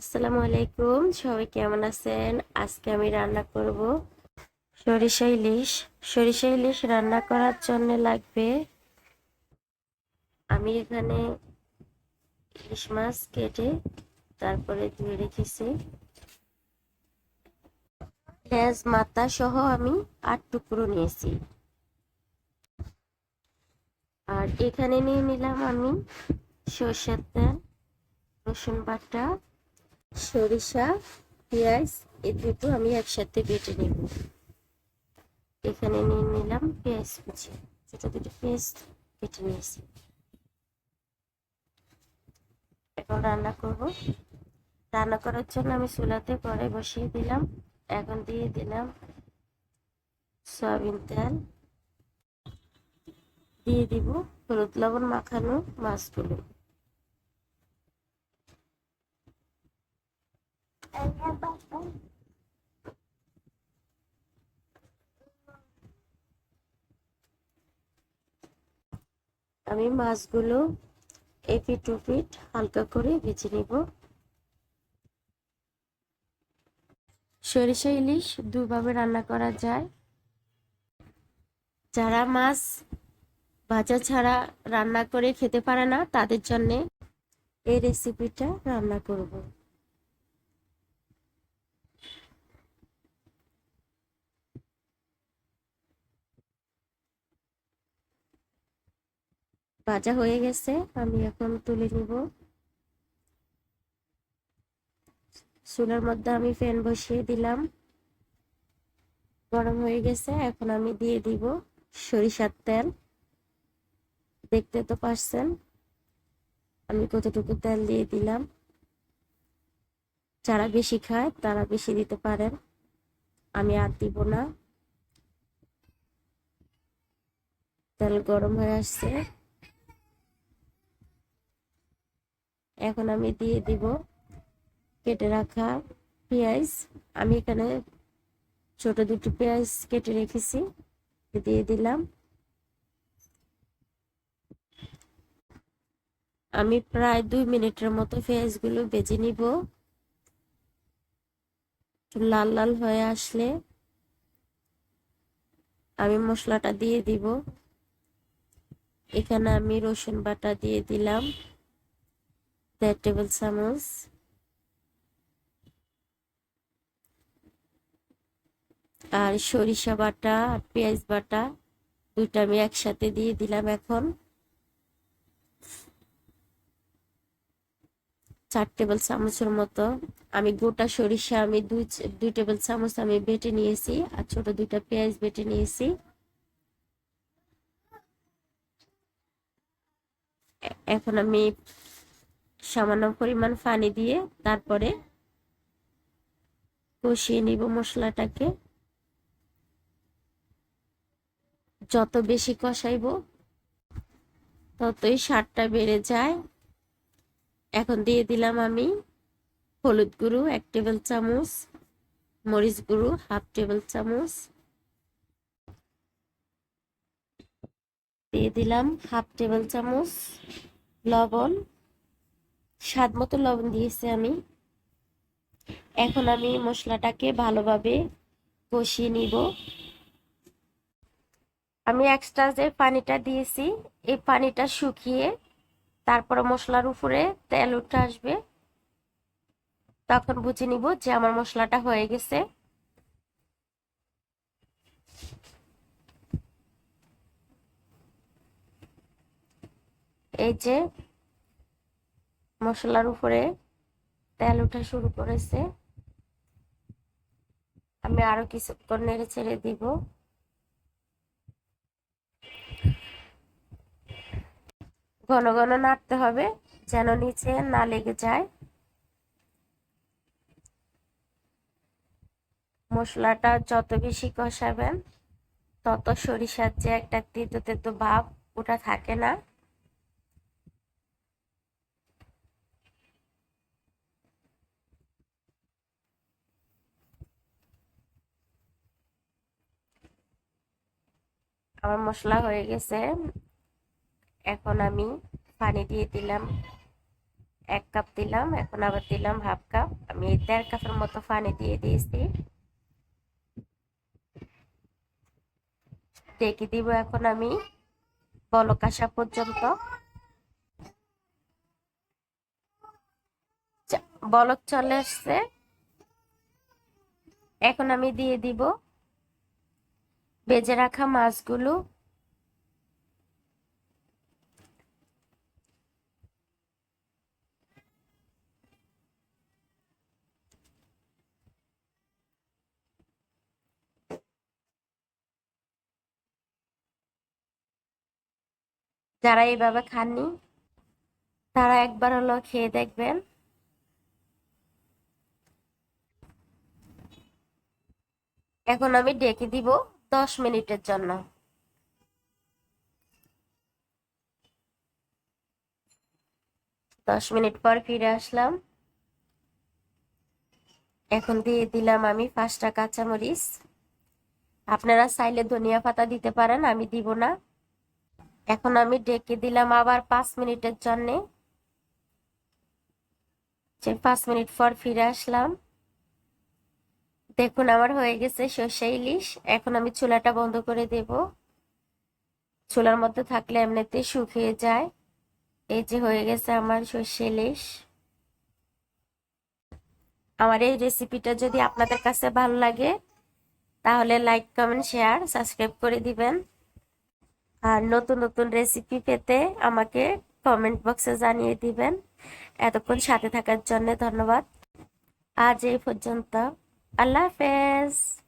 আসসালামু আলাইকুম, সবাই কেমন আছেন? আজকে আমি রান্না করব সরিষা ইলিশ। সরিষা ইলিশ রান্না করার জন্য লাগবে আমি এখানে ইলিশ মাছ কেটে তারপরে ধুয়ে রেখেছি। লেজ মাথা সহ আমি আট টুকরো নিয়েছি। আর এখানে নিয়ে নিলাম আমি সর্ষের তেল, রসুন বাটা সরিষা, পেঁয়াজ, এই দুটো আমি একসাথে বেটে নেব। এখানে নিয়ে নিলাম পেঁয়াজ কুচি। ছোট দুটো পেঁয়াজ কেটে নিয়েছি। এখন রান্না করব। রান্না করার জন্য আমি চুলাতে কড়াই বসিয়ে দিলাম। এখন দিয়ে দিলাম সয়াবিন তেল। দিয়ে দিব হলুদ লবণ মাখানো মাছগুলো। আমি মাছগুলো এপিট উপিট হালকা করে ভেজে নিব। সরিষা ইলিশ দুভাবে রান্না করা যায়। যারা মাছ ভাজা ছাড়া রান্না করে খেতে পারে না, তাদের জন্যে এই রেসিপিটা রান্না করব। ভাজা হয়ে গেছে, আমি এখন তুলে নিব। চুলার মধ্যে আমি ফ্যান বসিয়ে দিলাম। গরম হয়ে গেছে, এখন আমি দিয়ে দিব সরিষার তেল। দেখতে তো পারছেন, আমি কতটুকু তেল দিয়ে দিলাম। যারা বেশি খায়, তারা বেশি দিতে পারেন। আমি আর দিব না। তেল গরম হয়ে আসছে। এখন আমি দিয়ে দিব কেটে রাখা পেঁয়াজ। আমি এখানে ছোট দুটো পেঁয়াজ কেটে রেখেছি, দিয়ে দিলাম। আমি প্রায় দুই মিনিটের মতো পেঁয়াজগুলো বেজে নিব। লাল লাল হয়ে আসলে আমি মশলাটা দিয়ে দিব। এখানে আমি রসুন বাটা দিয়ে দিলাম। দেড় টেবিল চামচ আর সরিষা বাটা আর পেঁয়াজ বাটা, দুইটা আমি একসাথে দিয়ে দিলাম এখন। চার টেবিল চামচের মতো। আমি গোটা সরিষা, আমি দুই দুই টেবিল চামচ আমি বেটে নিয়েছি আর ছোট দুইটা পেঁয়াজ বেটে নিয়েছি। এখন আমি সামান্য পরিমাণ পানি দিয়ে তারপরে কষিয়ে নিব মশলাটাকে। যত বেশি কষাইব, ততই স্বাদটা বেড়ে যায়। এখন দিয়ে দিলাম আমি হলুদ গুঁড়ো, এক টেবিল চামচ, মরিচ গুঁড়ো, হাফ টেবিল চামচ। দিয়ে দিলাম হাফ টেবিল চামচ লবণ। স্বাদ মতো লবণ দিয়েছি আমি। এখন আমি মশলাটাকে ভালোভাবে কষিয়ে নিব। আমি এক্সট্রা যে পানিটা দিয়েছি, এই পানিটা শুকিয়ে তারপরে মশলার উপরে তেল উঠে আসবে। তখন বুঝে নিব যে আমার মশলাটা হয়ে গেছে। এই যে মশলার উপরে তেল উঠা শুরু করেছে। আমি আরও কিছুক্ষণ নেড়ে ছেড়ে দিব। ঘন ঘন নাড়তে হবে যেন নিচে না লেগে যায়। মশলাটা যত বেশি কষাবেন, তত সরিষার যে একটা তেতো তেতো ভাব ওটা থাকে না। আমার মশলা হয়ে গেছে। এখন আমি পানি দিয়ে দিলাম, এক কাপ দিলাম, এখন আবার দিলাম হাফ কাপ। আমি দেড় কাপের মতো পানি দিয়ে দিয়েছি। ডেকে দিব এখন আমি বলক পর্যন্ত। বলক চলে আসছে। এখন আমি দিয়ে দিব বেজে রাখা মাছগুলো। যারা এইভাবে খাননি, তারা একবার হলো খেয়ে দেখবেন। এখন আমি ডেকে দিব। দশ মিনিটের জন্য। দশ মিনিট পর ফিরে আসলাম। এখন দিয়ে দিলাম আমি পাঁচটা কাঁচামরিচ। আপনারা চাইলে ধনিয়া পাতা দিতে পারেন, আমি দিব না। এখন আমি ডেকে দিলাম আবার পাঁচ মিনিটের জন্যে। পাঁচ মিনিট পর ফিরে আসলাম। দেখুন, আমার হয়ে গেছে সর্ষে ইলিশ। এখন আমি চুলাটা বন্ধ করে দেব। চুলার মধ্যে থাকলে এমনিতে শুকিয়ে যায়। এই যে হয়ে গেছে আমার সর্ষে ইলিশ। আমার এই রেসিপিটা যদি আপনাদের কাছে ভালো লাগে, তাহলে লাইক, কমেন্ট, শেয়ার, সাবস্ক্রাইব করে দিবেন। আর নতুন নতুন রেসিপি পেতে আমাকে কমেন্ট বক্সে জানিয়ে দিবেন। এতক্ষণ সাথে থাকার জন্য ধন্যবাদ। আজ এই পর্যন্ত। আল্লাহ হাফেজ।